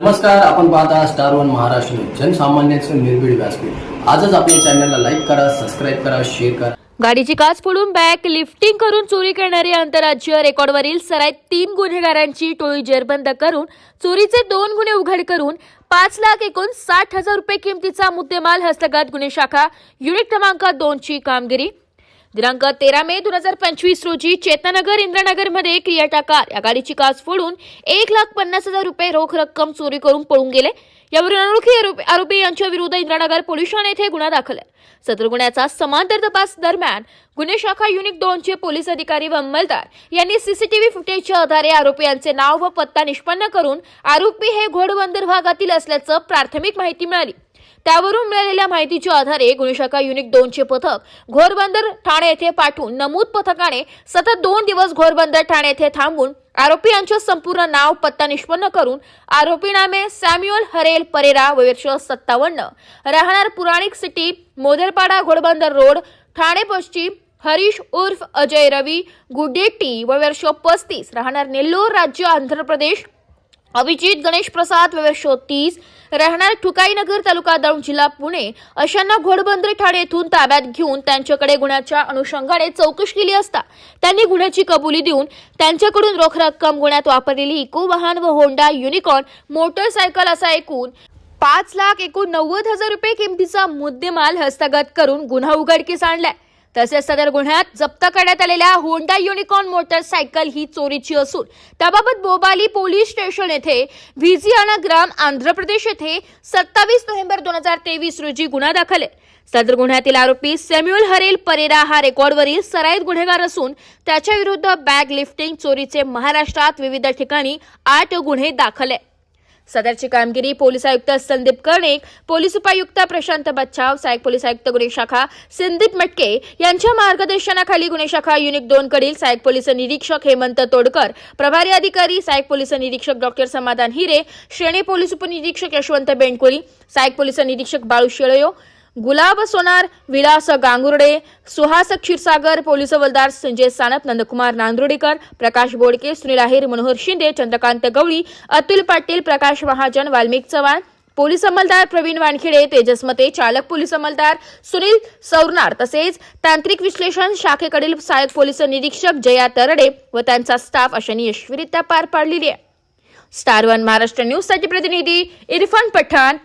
नमस्कार आपण पाहता स्टार वन महाराष्ट्र जनसामान्यांचं निर्भीड व्यासपीठ. आजच आपल्या चॅनलला लाईक करा सबस्क्राईब करा शेअर करा. गाडीची काच फोडून बॅग लिफ्टिंग करून चोरी करणारी आंतरराज्य रेकॉर्डवरील सराईत तीन गुन्हेगारांची टोळी जेरबंद करून चोरीचे दोन गुन्हे उघड करून पाच लाख एकोणसाठ हजार रुपये किमतीचा मुद्देमाल हस्तगत गुन्हे शाखा युनिट क्रमांक दोनची कामगिरी. दिनांक तेरा मे दोन हजार पंचवीस रोजी चेतनगर इंद्रानगरमध्ये क्रियाटा कार या गाडीची काच फोडून एक लाख पन्नास हजार रुपये रोख रक्कम चोरी करून पळून गेले. यावरून अनोळखी आरोपी- यांच्या विरुद्ध इंद्रानगर पोलीस ठाणे येथे गुन्हा दाखल आहे. सदर गुन्ह्याचा समांतर तपास दरम्यान गुन्हे शाखा युनिट दोनचे पोलीस अधिकारी व अंमलदार यांनी सीसीटीव्ही फुटेजच्या आधारे आरोपी यांचे नाव व पत्ता निष्पन्न करून आरोपी हे घोडबंदर भागातील असल्याचं प्राथमिक माहिती मिळाली. त्यावरून मिळालेल्या माहितीच्या आधारे गुन्हे शाखा युनिट दोनचे पथक घोरबंदर ठाणे येथे पाठवून नमूद पथकाने सतत दोन दिवस घोरबंदर ठाणे येथे थांबून आरोपी यांचे संपूर्ण नाव पत्ता निष्पन्न करून आरोपी नामे सॅम्युअल हरेल परेरा वयवर्ष सत्तावन्न. राहणार पुराणिक सिटी मोदरपाडा घोडबंदर रोड ठाणे पश्चिम हरीश उर्फ अजय रवी गुडेट्टी वयवर्ष पस्तीस. राहणार नेल्लोर राज्य आंध्र प्रदेश अभिजित गणेश प्रसाद वर्ष तीस राहणार ठुकाईनगर तालुका दौंड जिल्हा पुणे अशांना घोडबंदर ठाणे येथून ताब्यात घेऊन त्यांच्याकडे गुन्ह्याच्या अनुषंगाने चौकशी केली असता त्यांनी गुन्ह्याची कबुली देऊन त्यांच्याकडून रोख रक्कम गुन्ह्यात वापरलेली इको वाहन व होंडा युनिकॉर्न मोटरसायकल असा एकूण पाच लाख एकूण नव्वद हजार रुपये किमतीचा मुद्देमाल हस्तगत करून गुन्हा उघडकीस आणलाय. तसेच सदर गुन्ह्यात जप्त करण्यात आलेल्या होंडा युनिकॉर्न मोटरसायकल ही चोरीची असून त्याबाबत बोबाली पोलीस स्टेशन येथे व्हिजियाना ग्राम आंध्र प्रदेश येथे सत्तावीस नोव्हेंबर दोन हजार तेवीस रोजी गुन्हा दाखल आहे. सदर गुन्ह्यातील आरोपी सॅम्युअल हरेल परेरा हा रेकॉर्डवरील सराईत गुन्हेगार असून त्याच्या विरुद्ध बॅग लिफ्टिंग चोरीचे महाराष्ट्रात विविध ठिकाणी आठ गुन्हे दाखल आहे सदरची कामगिरी पोलीस आयुक्त संदीप कर्णिक पोलीस उपायुक्त प्रशांत बच्छाव सहाय्यक पोलीस आयुक्त गुन्हे शाखा संदीप मटके यांच्या मार्गदर्शनाखाली गुन्हे शाखा युनिट दोन कडील सहाय्यक पोलीस निरीक्षक हेमंत तोडकर प्रभारी अधिकारी सहाय्यक पोलीस निरीक्षक डॉक्टर समाधान हिरे श्रेणी पोलीस उपनिरीक्षक यशवंत बेंडकोळी सहाय्यक पोलीस निरीक्षक बाळू शेळयो गुलाब सोनार विलास गांगुर्डे सुहास क्षीरसागर पोलीस हवालदार संजय सानप नंदकुमार नांदुर्डेकर प्रकाश बोडके सुनील आहेर मनोहर शिंदे चंद्रकांत गवळी अतुल पाटील प्रकाश महाजन वाल्मिक चव्हाण पोलीस अंमलदार प्रवीण वानखेडे तेजसमते चालक पोलीस अंमलदार सुनील सौरनार तसेच तांत्रिक विश्लेषण शाखेकडील सहाय्यक पोलीस निरीक्षक जया तरडे व त्यांचा स्टाफ अशांनी यशस्वीरित्या पार पाडलेली आहे. स्टार वन महाराष्ट्र न्यूजसाठी प्रतिनिधी इरफान पठाण